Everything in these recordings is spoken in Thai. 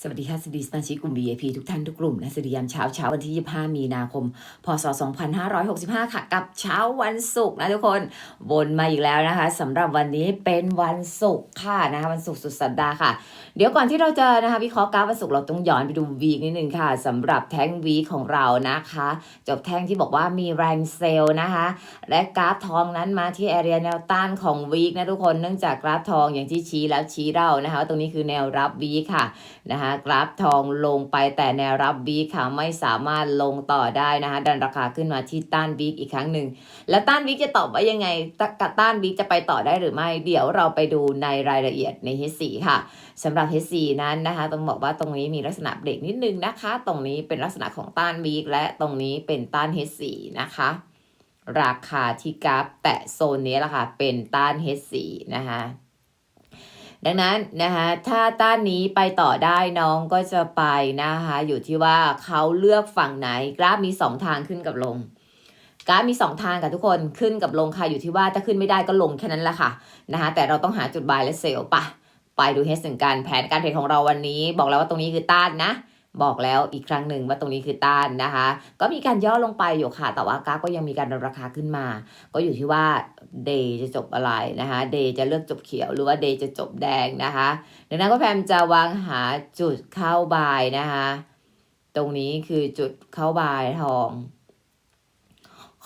สวัสดีค่ะสวัสดีสมาชิกกลุ่ม VIP ทุกท่านทุกกลุ่มนะสวัสดียามเช้าเช้าวันที่ 25 มีนาคม พศ 2565 ค่ะ กับเช้าวันศุกร์นะทุกคนวนมาอีกแล้วนะคะสำหรับวันนี้เป็นวันศุกร์ค่ะนะคะวันศุกร์สุดสัปดาห์ค่ะ เดี๋ยวก่อนที่เราจะนะคะวิเคราะห์กราฟวันศุกร์เราต้องย้อนไปดูวีคนิดนึงค่ะสำหรับแท่งวีคของเรานะคะ จบแท่งที่บอกว่ามีแรงเซลนะคะ และกราฟทองนั้นมาที่แอเรียแนวต้านของวีคนะทุกคนเนื่องจากกราฟทองอย่างที่ชี้แล้วชี้เล่านะคะว่าตรงนี้คือแนวรับวีคค่ะนะคะกราฟทองลงไปแต่แนวรับวีค่ะไม่สามารถลงต่อได้นะคะดันราคาขึ้นมาที่ต้านวีคอีกครั้งหนึ่งแล้วต้านวีคจะตอบว่ายังไงตะกะต้านวีคจะไปต่อได้หรือไม่ เดี๋ยวเราไปดูในรายละเอียดใน H4 ค่ะสำหรับ H4 นั้นนะคะต้องบอกว่าตรงนี้มีลักษณะเบรกนิดนึงนะคะ ตรงนี้เป็นลักษณะของต้านวีคและตรงนี้เป็นต้าน H4 นะคะราคาที่กราฟแตะโซนนี้แหละค่ะเป็นต้าน H4 นะคะ ดังนั้นนะคะถ้าต้านนี้ไปต่อได้น้องก็จะไปนะคะอยู่ที่ว่าเขาเลือกฝั่งไหนกราฟมี 2 ทางขึ้นกับลงกราฟมี 2 ทางกับทุกคนขึ้นกับลงค่ะอยู่ที่ว่าถ้าขึ้นไม่ได้ก็ลงแค่นั้นแหละค่ะนะคะแต่เราต้องหาจุดบายและเซลล์ปะไปดูเฮสถึงกันแผนการเทรดของเราวันนี้ บอกแล้วว่าตรงนี้คือต้านนะ บอกแล้วอีกครั้งหนึ่งว่าตรงนี้คือต้านนะคะ ก็มีการย่อลงไปอยู่ค่ะ แต่ว่ากราฟก็ยังมีการดันราคาขึ้นมา ก็อยู่ที่ว่าเดย์จะจบอะไรนะคะเดย์จะเลือกจบเขียวหรือว่าเดย์จะจบแดงนะคะดังนั้นก็แพมจะวางหาจุดเข้าบายนะคะ ตรงนี้คือจุดเข้าบายทอง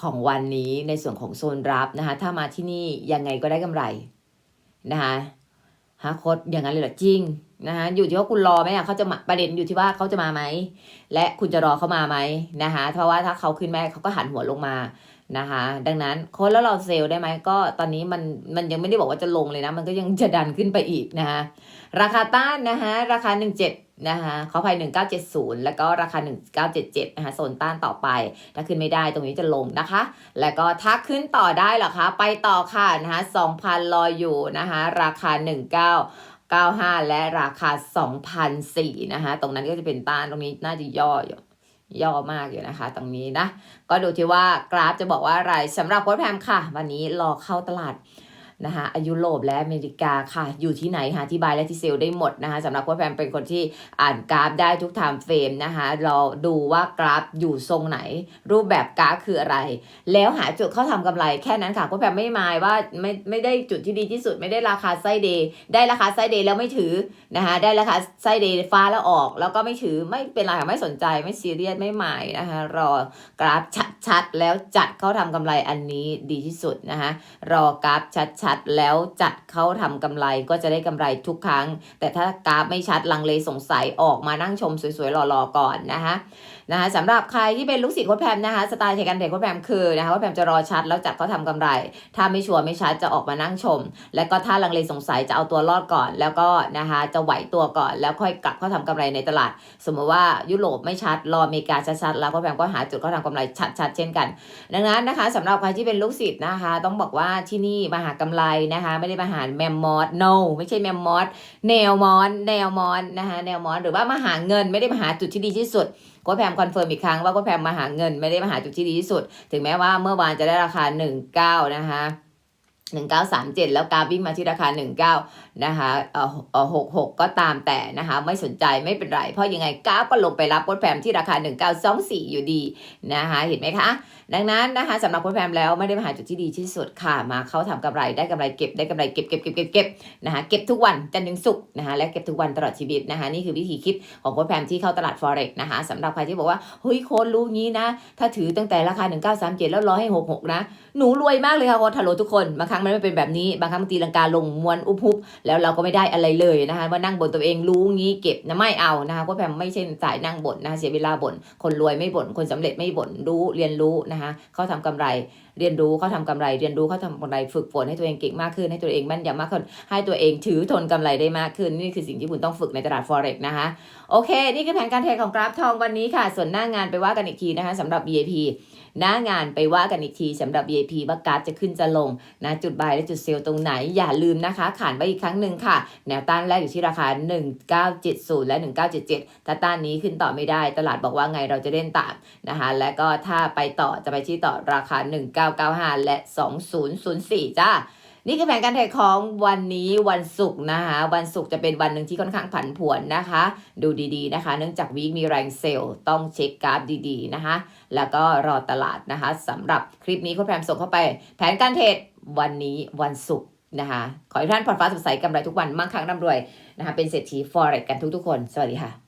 ของวันนี้ในส่วนของโซนรับนะคะถ้ามาที่นี่ยังไงก็ได้กำไรนะคะฮะโคดอย่างนั้นเลยเหรอจริง นะคะอยู่ที่ว่าคุณรอไหมอะเขาจะมาประเด็นอยู่ที่ว่าเขาจะมาไหมและคุณจะรอเขามาไหมนะคะเพราะว่าถ้าเขาขึ้นแม่เขาก็หันหัวลงมานะคะ ดังนั้นโค้ดแล้วเราเซลได้ไหมก็ตอนนี้มันมันยังไม่ได้บอกว่าจะลงเลยนะ มันก็ยังจะดันขึ้นไปอีกนะคะราคาต้านนะคะราคา 17นะคะขอภัย1970 แล้วก็ราคา 1977นะคะโซนต้านต่อไป ถ้าขึ้นไม่ได้ตรงนี้จะลงนะคะ แล้วก็ถ้าขึ้นต่อได้เหรอคะ ไปต่อค่ะนะคะ2,000รออยู่นะคะราคา 19 95 และราคา 2,004นะคะ ตรงนั้นก็จะเป็นต้านตรงนี้น่าจะย่ออยู่ย่อมากอยู่นะคะ ตรงนี้นะ ก็ดูที่ว่ากราฟจะบอกว่าอะไรสำหรับโค้ดแพมค่ะ วันนี้รอเข้าตลาด นะคะอายุโรปและอเมริกาค่ะ อยู่ที่ไหนหาที่บายและที่เซลได้หมดนะคะสำหรับโค้ดแพมเป็นคนที่อ่านกราฟได้ทุกไทม์เฟรมนะคะเราดูว่ากราฟอยู่ทรงไหน รูปแบบกราฟคืออะไร แล้วหาจุดเข้าทำกำไรแค่นั้นค่ะโค้ดแพมไม่หมายว่าไม่ไม่ได้จุดที่ดีที่สุดไม่ได้ราคาไซเดย์ได้ราคาไซเดย์แล้วไม่ถือนะคะได้แล้วค่ะไส้เดย์ฟ้าแล้วออก แล้วก็ไม่ถือไม่เป็นไรค่ะไม่สนใจไม่ซีเรียสไม่หมายนะคะรอกราฟชัดๆแล้วจัดเข้าทำกำไรอันนี้ดีที่สุดนะคะรอกราฟชัดๆแล้วจัดเข้าทำกำไรก็จะได้กำไรทุกครั้ง แต่ถ้ากราฟไม่ชัดลังเลสงสัยออกมานั่งชมสวยๆหล่อๆก่อนนะคะนะคะสำหรับใครที่เป็นลูกศิษย์โค้ดแพมนะคะสไตล์เทคการเทรดโค้ดแพมคือนะคะโค้ดแพมจะรอชัดแล้วจัดเขาทำกำไร ถ้าไม่ชัวร์ไม่ชัดจะออกมานั่งชม แล้วก็ถ้าลังเลสงสัยจะเอาตัวรอดก่อน แล้วก็นะคะจะไหวตัวก่อนแล้วค่อยกลับเข้าทำกำไรในตลาด สมมติว่ายุโรปไม่ชัดรออเมริกาชัดๆแล้วก็แพมก็หาจุดเข้าทำกำไรชัดๆเช่นกัน ดังนั้นนะคะสำหรับใครที่เป็นลูกศิษย์นะคะ ต้องบอกว่าที่นี่มาหากำไรนะคะไม่ได้มาหาแมมมอส no ไม่ใช่แมมมอสแนวมอสแนวมอสนะคะแนวมอสหรือว่ามาหาเงินไม่ได้มาหาจุดที่ดีที่สุดก็แพมคอนเฟิร์มอีกครั้งว่าก็แพมมาหาเงินไม่ได้มาหาจุดที่ดีที่สุด ถึงแม้ว่าเมื่อวานจะได้ราคา 19 นะคะ 1937 แล้วกาฟวิ่งมาที่ราคา 19 นะคะเอ่อเอ่อ66 ก็ตามแต่นะคะ ไม่สนใจไม่เป็นไร เพราะยังไงกราฟก็ลงไปรับโค้ดแพมที่ราคา 1924 อยู่ดีนะคะ เห็นไหมคะ ดังนั้นนะคะสำหรับโค้ดแพมแล้วไม่ได้มาหาจุดที่ดีที่สุดค่ะ มาเข้าทำกำไรได้กำไรเก็บได้กำไรเก็บเก็บเก็บเก็บเก็บนะคะเก็บทุกวันจันทร์ถึงศุกร์นะคะและเก็บทุกวันตลอดชีวิตนะคะ นี่คือวิธีคิดของโค้ดแพมที่เข้าตลาด forex นะคะสำหรับใครที่บอกว่าเฮ้ยโค้ดรู้งี้นะ ถ้าถือตั้งแต่ราคา 1937 แล้วรอให้ 66 นะ หนูรวยมากเลยค่ะโค้ดฮัลโหลทุกคนบาครั้งมันไม่เป็นแบบนี้ บางครั้งตีลังกาลงมวนอุบหุบแล้วเราก็ไม่ได้อะไรเลยนะคะมานั่งบ่นตัวเองรู้งี้เก็บนะไม่เอานะคะโค้ดแพมไม่ใช่สายนั่งบ่นนะคะเสียเวลาบ่นคนรวยไม่บ่นคนสำเร็จไม่บ่นรู้เรียนรู้นะคะเขาทำกำไรเรียนรู้เขาทำกำไรเรียนรู้เขาทำกำไรฝึกฝนให้ตัวเองเก่งมากขึ้นให้ตัวเองแม่นยำมากขึ้นให้ตัวเองถือทนกำไรได้มากขึ้น นี่คือสิ่งที่คุณต้องฝึกในตลาด forex นะคะโอเค นี่คือแผนการเทรดของกราฟทองวันนี้ค่ะ ส่วนหน้างานไปว่ากันอีกทีนะคะสำหรับ BAP หน้างานไปว่ากันอีกทีสำหรับ BAP ว่ากราฟจะขึ้นจะลงนะจุดบายและจุดเซลล์ตรงไหนอย่าลืมนะคะขานไปอีกครั้งหนึ่งค่ะ แนวต้านแรกอยู่ที่ราคา 1970 และ 1977 ถ้าต้านนี้ขึ้นต่อไม่ได้ ตลาดบอกว่าไงเราจะเล่นตามนะคะ และก็ถ้าไปต่อจะไปที่ต่อราคา 1995 และ 2004 จ้า นี่คือแผนการเทรดของวันนี้วันศุกร์นะคะวันศุกร์จะเป็นวันหนึ่งที่ค่อนข้างผันผวนนะคะ ดูดีๆนะคะ เนื่องจากวีคมีแรงเซลล์ต้องเช็คกราฟดีๆนะคะ แล้วก็รอตลาดนะคะสำหรับคลิปนี้คุณแพมส่งเข้าไป แผนการเทรดวันนี้วันศุกร์นะคะ ขอให้ท่านพอร์ตฟ้าสดใสกำไรทุกวันมั่งคั่งร่ำรวยนะคะเป็นเศรษฐี forex กันทุกๆคน สวัสดีค่ะ